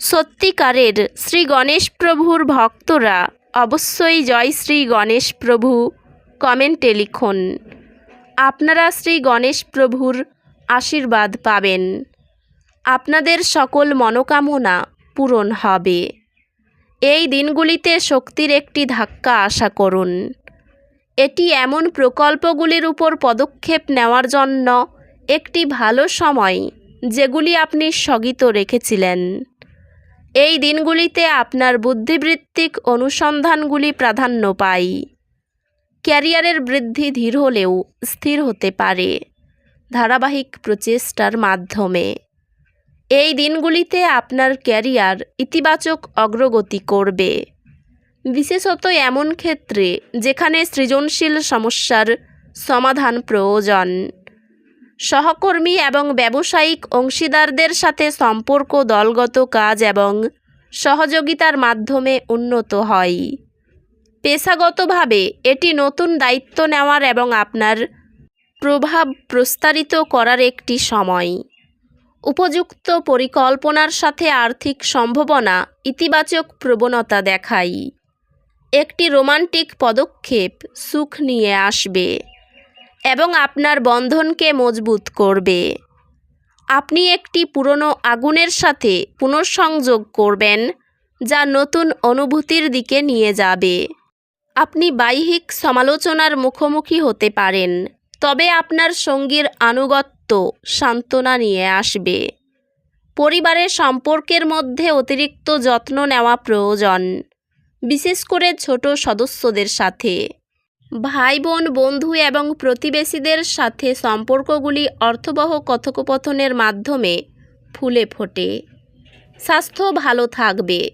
সত্যিকারের শ্রী গণেশ প্রভুর ভক্তরা অবশ্যই জয় শ্রী গণেশ প্রভু কমেন্টে লিখুন। আপনারা শ্রী গণেশ প্রভুর আশীর্বাদ পাবেন। আপনাদের সকল মনোকামনা পূরণ হবে। এই দিনগুলিতে শক্তির একটি ধাক্কা আশা করুন। এটি এমন প্রকল্পগুলির উপর পদক্ষেপ নেওয়ার জন্য একটি ভালো সময় যেগুলি আপনি স্থগিত রেখেছিলেন। এই দিনগুলিতে আপনার বুদ্ধিবৃত্তিক অনুসন্ধানগুলি প্রাধান্য পায় ক্যারিয়ারের বৃদ্ধি ধীর হলেও স্থির হতে পারে ধারাবাহিক প্রচেষ্টার মাধ্যমে। এই দিনগুলিতে আপনার ক্যারিয়ার ইতিবাচক অগ্রগতি করবে। বিশেষত এমন ক্ষেত্রে যেখানে সৃজনশীল সমস্যার সমাধান প্রয়োজন। সহকর্মী এবং ব্যবসায়িক অংশীদারদের সাথে সম্পর্ক, দলগত কাজ এবং সহযোগিতার মাধ্যমে উন্নত হয়। পেশাগতভাবে এটি নতুন দায়িত্ব নেওয়ার এবং আপনার প্রভাব প্রস্তারিত করার একটি সময়। উপযুক্ত পরিকল্পনার সাথে আর্থিক সম্ভাবনা ইতিবাচক প্রবণতা দেখায়। একটি রোমান্টিক পদক্ষেপ সুখ নিয়ে আসবে। এবং আপনার বন্ধনকে মজবুত করবে। আপনি একটি পুরনো আগুনের সাথে পুনঃসংযোগ করবেন, যা নতুন অনুভূতির দিকে নিয়ে যাবে। আপনি বাহ্যিক সমালোচনার মুখোমুখি হতে পারেন, তবে আপনার সঙ্গীর আনুগত্য সান্ত্বনা নিয়ে আসবে। পরিবারের সম্পর্কের মধ্যে অতিরিক্ত যত্ন নেওয়া প্রয়োজন, বিশেষ করে ছোট সদস্যদের সাথে। ভাই বোন বন্ধু এবং প্রতিবেশীদের সাথে সম্পর্কগুলি অর্থবহ কথোপকথনের মাধ্যমে ফুলে ফোটে। স্বাস্থ্য ভালো থাকবে।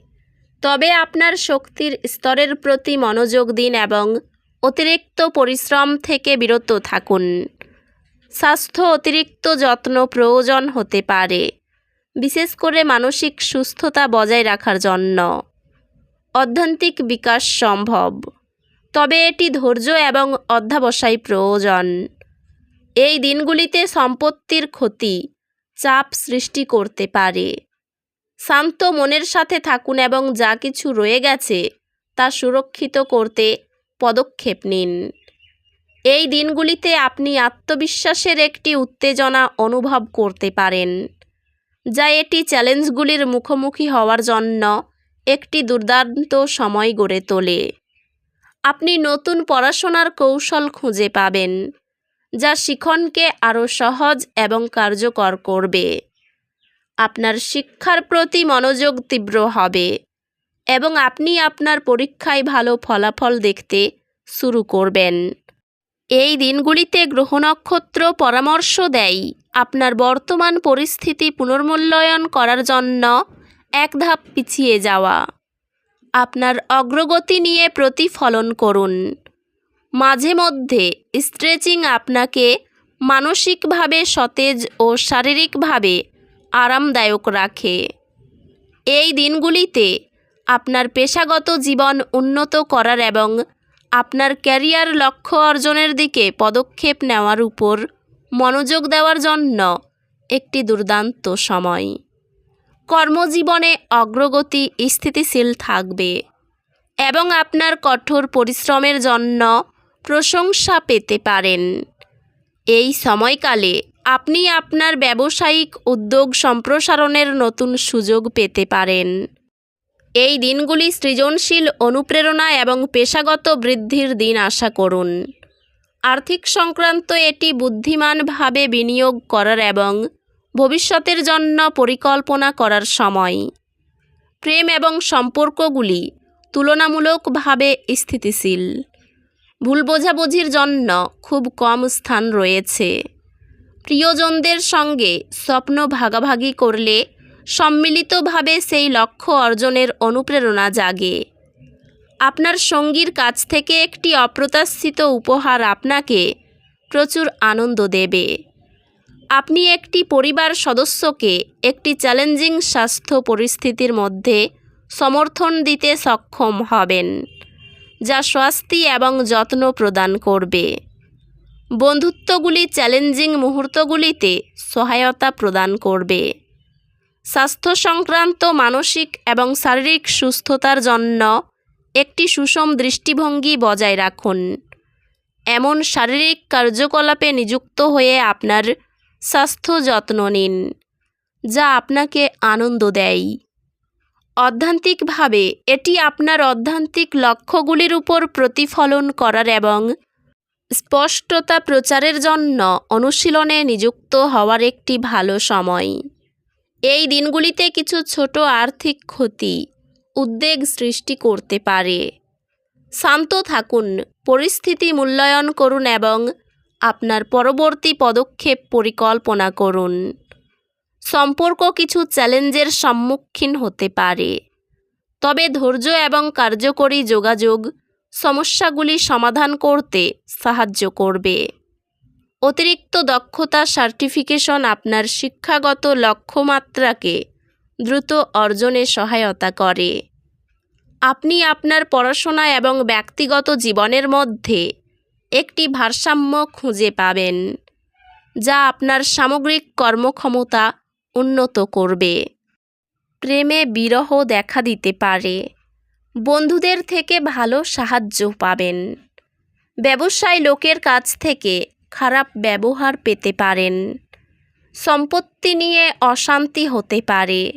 তবে আপনার শক্তির স্তরের প্রতি মনোযোগ দিন এবং অতিরিক্ত পরিশ্রম থেকে বিরত থাকুন। স্বাস্থ্য অতিরিক্ত যত্ন প্রয়োজন হতে পারে, বিশেষ করে মানসিক সুস্থতা বজায় রাখার জন্য। অধ্যান্তিক বিকাশ সম্ভব। তবে এটি ধৈর্য এবং অধ্যাবসায় প্রয়োজন। এই দিনগুলিতে সম্পত্তির ক্ষতি, চাপ সৃষ্টি করতে পারে। শান্ত মনের সাথে থাকুন এবং যা কিছু রয়ে গেছে, তা সুরক্ষিত করতে পদক্ষেপ নিন। এই দিনগুলিতে আপনি আত্মবিশ্বাসের একটি উত্তেজনা অনুভব করতে পারেন, যা এটি চ্যালেঞ্জগুলির মুখোমুখি হওয়ার জন্য একটি দুর্দান্ত সময় গড়ে তোলে। আপনি নতুন পড়াশোনার কৌশল খুঁজে পাবেন, যা শিখনকে আরও সহজ এবং কার্যকর করবে। আপনার শিক্ষার প্রতি মনোযোগ তীব্র হবে এবং আপনি আপনার পরীক্ষায় ভালো ফলাফল দেখতে শুরু করবেন। এই দিনগুলিতে গ্রহ নক্ষত্র পরামর্শ দেয় আপনার বর্তমান পরিস্থিতি পুনর্মূল্যায়ন করার জন্য এক ধাপ পিছিয়ে যাওয়া। আপনার অগ্রগতি নিয়ে প্রতিফলন করুন। মাঝে মধ্যে স্ট্রেচিং আপনাকে মানসিকভাবে সতেজ ও শারীরিকভাবে আরামদায়ক রাখে। এই দিনগুলিতে আপনার পেশাগত জীবন উন্নত করার এবং আপনার ক্যারিয়ার লক্ষ্য অর্জনের দিকে পদক্ষেপ নেওয়ার উপর মনোযোগ দেওয়ার জন্য একটি দুর্দান্ত সময়। কর্মজীবনে অগ্রগতি স্থিতিশীল থাকবে এবং আপনার কঠোর পরিশ্রমের জন্য প্রশংসা পেতে পারেন। এই সময়কালে আপনি আপনার ব্যবসায়িক উদ্যোগ সম্প্রসারণের নতুন সুযোগ পেতে পারেন। এই দিনগুলি সৃজনশীল, অনুপ্রেরণা এবং পেশাগত বৃদ্ধির দিন আশা করুন। আর্থিক সংক্রান্ত এটি বুদ্ধিমানভাবে বিনিয়োগ করার এবং ভবিষ্যতের জন্য পরিকল্পনা করার সময়। প্রেম এবং সম্পর্কগুলি তুলনামূলকভাবে স্থিতিশীল। ভুল বোঝাবুঝির জন্য খুব কম স্থান রয়েছে। প্রিয়জনদের সঙ্গে স্বপ্ন ভাগাভাগি করলে সম্মিলিতভাবে সেই লক্ষ্য অর্জনের অনুপ্রেরণা জাগে। আপনার সঙ্গীর কাছ থেকে একটি অপ্রত্যাশিত উপহার আপনাকে প্রচুর আনন্দ দেবে। আপনি একটি পরিবার সদস্যকে একটি চ্যালেঞ্জিং স্বাস্থ্য পরিস্থিতির মধ্যে সমর্থন দিতে সক্ষম হবেন, যা স্বস্তি এবং যত্ন প্রদান করবে। বন্ধুত্বগুলি চ্যালেঞ্জিং মুহূর্তগুলিতে সহায়তা প্রদান করবে। স্বাস্থ্য সংক্রান্ত মানসিক এবং শারীরিক সুস্থতার জন্য একটি সুষম দৃষ্টিভঙ্গি বজায় রাখুন। এমন শারীরিক কার্যকলাপে নিযুক্ত হয়ে আপনার স্বাস্থ্য যত্ন নিন, যা আপনাকে আনন্দ দেয়। অধ্যান্তিকভাবে, এটি আপনার অধ্যান্তিক লক্ষ্যগুলির উপর প্রতিফলন করার এবং স্পষ্টতা প্রচারের জন্য অনুশীলনে নিযুক্ত হওয়ার একটি ভালো সময়। এই দিনগুলিতে কিছু ছোট আর্থিক ক্ষতি, উদ্বেগ সৃষ্টি করতে পারে। শান্ত থাকুন, পরিস্থিতি মূল্যায়ন করুন এবং আপনার পরবর্তী পদক্ষেপ পরিকল্পনা করুন। সম্পর্ক কিছু চ্যালেঞ্জের সম্মুখীন হতে পারে। তবে ধৈর্য এবং কার্যকরী যোগাযোগ সমস্যাগুলি সমাধান করতে সাহায্য করবে। অতিরিক্ত দক্ষতা সার্টিফিকেশন আপনার শিক্ষাগত লক্ষ্যমাত্রাকে দ্রুত অর্জনে সহায়তা করে। আপনি আপনার পড়াশোনা এবং ব্যক্তিগত জীবনের মধ্যে একটি ভারসাম্য খুঁজে পাবেন, যা আপনার সামগ্রিক কর্মক্ষমতা উন্নত করবে। প্রেমে বিরহ দেখা দিতে পারে। বন্ধুদের থেকে ভালো সাহায্য পাবেন। ব্যবসায় লোকের কাছ থেকে খারাপ ব্যবহার পেতে পারেন। সম্পত্তি নিয়ে অশান্তি হতে পারে।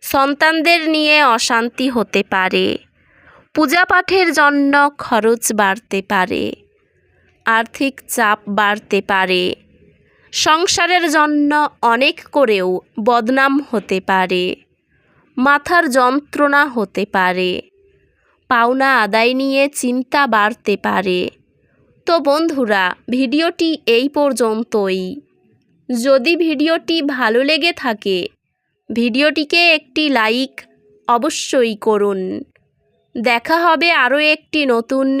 সন্তানদের নিয়ে অশান্তি হতে পারে। পূজাপাঠের জন্য খরচ বাড়তে পারে। আর্থিক চাপ বাড়তে পারে। সংসারের জন্য অনেক করেও বদনাম হতে পারে। মাথার যন্ত্রণা হতে পারে। পাওনা আদায় নিয়ে চিন্তা বাড়তে পারে। তো বন্ধুরা, ভিডিওটি এই পর্যন্তই। যদি ভিডিওটি ভালো লেগে থাকে, ভিডিওটিকে একটি লাইক অবশ্যই করুন। দেখা হবে আরও একটি নতুন